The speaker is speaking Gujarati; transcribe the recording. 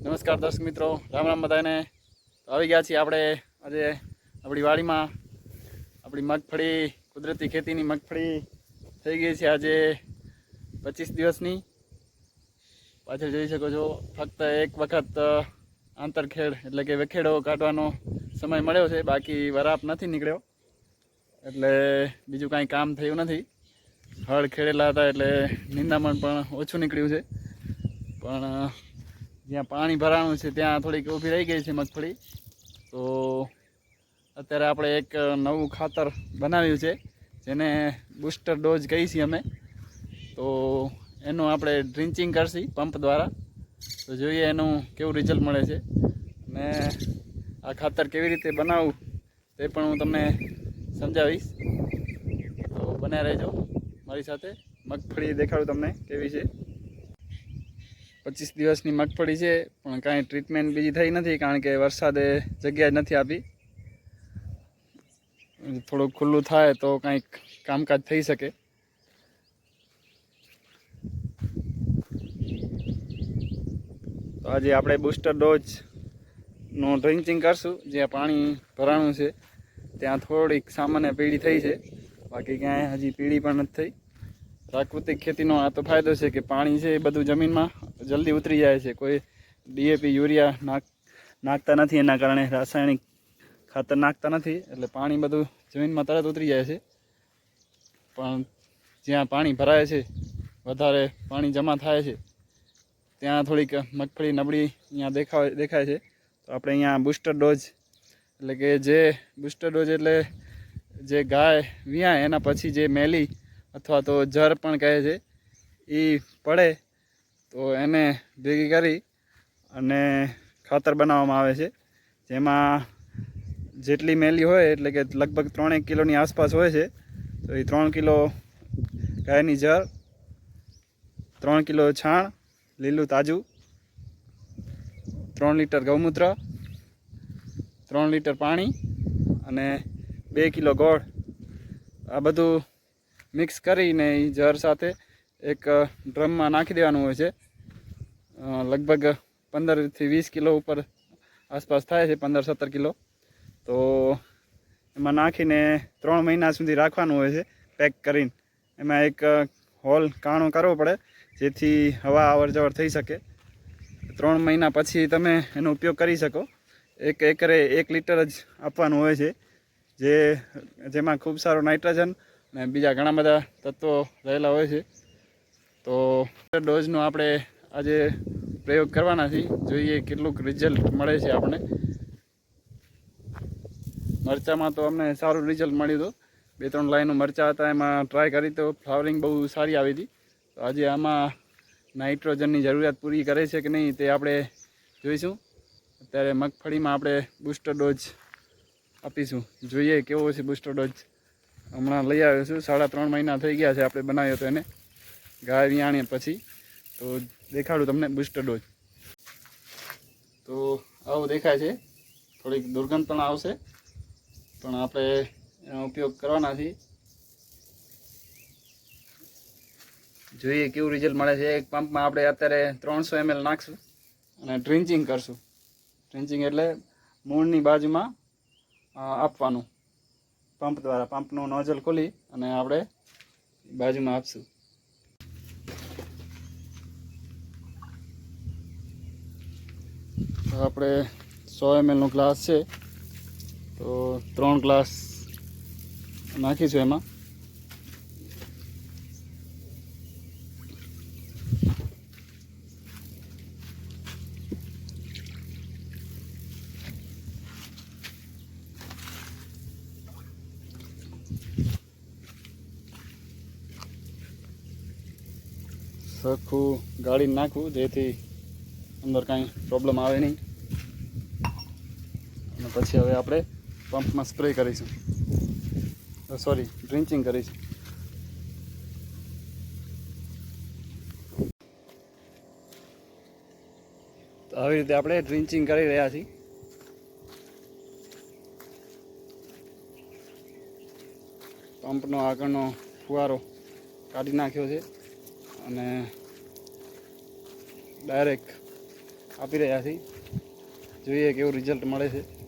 નમસ્કાર દર્શક મિત્રો, રામ રામ બધાને. આવી ગયા છીએ આપણે આજે આપણી વાડીમાં. આપણી મગફળી, કુદરતી ખેતીની મગફળી થઈ ગઈ છે આજે પચીસ દિવસની. પાછળ જોઈ શકો છો, ફક્ત એક વખત આંતરખેડ એટલે કે વેખેડો કાઢવાનો સમય મળ્યો છે, બાકી વરાપ નથી નીકળ્યો. એટલે બીજું કાંઈ કામ થયું નથી. હળ ખેડેલા હતા એટલે નિંદામણ પણ ઓછું નીકળ્યું છે. પણ જ્યાં પાણી ભરાણું છે, ત્યાં થોડીક ઊભી રહી ગઈ છે મગફળી. તો અત્યારે આપણે એક નવું ખાતર બનાવ્યું છે, જેને બુસ્ટર ડોઝ કહી છીએ અમે. તો એનું આપણે ડ્રિન્ચિંગ કરશી પંપ દ્વારા. તો જોઈએ એનું કેવું રિઝલ્ટ મળે છે. અને આ ખાતર કેવી રીતે બનાવવું તે પણ હું તમને સમજાવીશ. તો બન્યા રહેજો. મારી સાથે મગફળી દેખાડું તમને કેવી છે. પચીસ દિવસની મગફળી છે, પણ કાંઈ ટ્રીટમેન્ટ બીજી થઈ નથી કારણ કે વરસાદે જગ્યા નથી આપી. થોડુંક ખુલ્લું થાય તો કાંઈક કામકાજ થઈ શકે. તો આજે આપણે બુસ્ટર ડોઝનું ડ્રિંકિંગ કરશું, જ્યાં પાણી ભરાણું છે. ત્યાં થોડીક સામાન્ય પીળી થઈ છે, બાકી ક્યાંય હજી પીળી પણ નથી થઈ. પ્રાકૃતિક ખેતીનો આ તો ફાયદો છે કે પાણી છે એ બધું જમીનમાં જલ્દી ઉતરી જાય છે. કોઈ ડીએપી યુરિયા નાખ, નાખતા નથી. એના કારણે રાસાયણિક ખાતર નાખતા નથી. એટલે પાણી બધું જમીનમાં તરત ઉતરી જાય છે. પણ જ્યાં પાણી ભરાય છે, વધારે પાણી જમા થાય છે, ત્યાં થોડીક મગફળી, નબળી અહીંયા દેખાવ, દેખાય છે. તો આપણે અહીંયા બુસ્ટર ડોઝ, એટલે કે જે બુસ્ટર ડોઝ એટલે જે ગાય વિયાય, એના પછી જે મેલી અથવા તો જર પણ કહે છે એ પડે. તો એને ભેગી કરી અને ખાતર બનાવવામાં આવે છે. જેમાં જેટલી મેલી હોય, એટલે કે લગભગ ત્રણેક કિલોની આસપાસ હોય છે, તો એ ત્રણ કિલો ગાયની જળ, ત્રણ કિલો છાણ, લીલું તાજું, ત્રણ લીટર ગૌમૂત્ર, ત્રણ લીટર પાણી અને બે કિલો ગોળ. આ બધું મિક્સ કરીને એ જર સાથે એક ડ્રમમાં નાખી દેવાનું હોય છે. લગભગ પંદરથી વીસ કિલો ઉપર આસપાસ થાય છે, પંદર સત્તર કિલો. તો એમાં નાખીને ત્રણ મહિના સુધી રાખવાનું હોય છે, પેક કરીને. એમાં એક હોલ કાણો કરવો પડે, જેથી હવા અવર જવર થઈ શકે. ત્રણ મહિના પછી તમે એનો ઉપયોગ કરી શકો. એક એકરે એક લીટર જ આપવાનું હોય છે, જે, જેમાં ખૂબ સારું નાઇટ્રોજન અને બીજા ઘણા બધા તત્વો રહેલા હોય છે. તો ડોઝનો આપણે આજે પ્રયોગ કરવાના છીએ. જોઈએ કેટલુંક રિઝલ્ટ મળે છે આપણે મરચામાં તો અમને સારું રિઝલ્ટ મળ્યું હતું. બે ત્રણ લાઈનો મરચાં હતા, એમાં ટ્રાય કરી તો ફ્લાવરિંગ બહુ સારી આવી હતી. તો આજે આમાં નાઇટ્રોજનની જરૂરિયાત પૂરી કરે છે કે નહીં તે આપણે જોઈશું. અત્યારે મગફળીમાં આપણે બુસ્ટર ડોઝ આપીશું. જોઈએ કેવો છે બુસ્ટર ડોઝ હમણાં લઈ આવ્યો છું. સાડા ત્રણ મહિના થઈ ગયા છે આપણે બનાવ્યો તો એને. ગાય વિયાણી પછી. તો દેખાડું તમને બુસ્ટર ડોઝ તો આવું દેખાય છે. થોડીક દુર્ગંધ પણ આવશે. પણ આપણે એનો ઉપયોગ કરવાના છીએ. જોઈએ કેવું રિઝલ્ટ મળે છે. એક પંપમાં આપણે અત્યારે ત્રણસો એમએલ નાખશું અને ડ્રિન્ચિંગ કરશું. ડ્રિન્ચિંગ એટલે મૂળની બાજુમાં આપવાનું. પંપ દ્વારા પંપનું નોઝલ ખોલી અને આપણે બાજુમાં આપશું. આપણે સો એમએલનો ગ્લાસ છે. તો ત્રણ ગ્લાસ નાખીશું એમાં. સરખું ગાળીને નાખવું જેથી અંદર કાંઈ પ્રોબ્લેમ આવે નહીં. અને પછી હવે આપણે પંપમાં સ્પ્રે કરીશું. સોરી ડ્રિન્ચિંગ કરીશું. તો આવી રીતે આપણે ડ્રિન્ચિંગ કરી રહ્યા છીએ. પંપનો આગળનો ફુવારો કાઢી નાખ્યો છે. અને ડાયરેક્ટ આપી રહ્યા છીએ. જોઈએ કેવું રિઝલ્ટ મળે છે.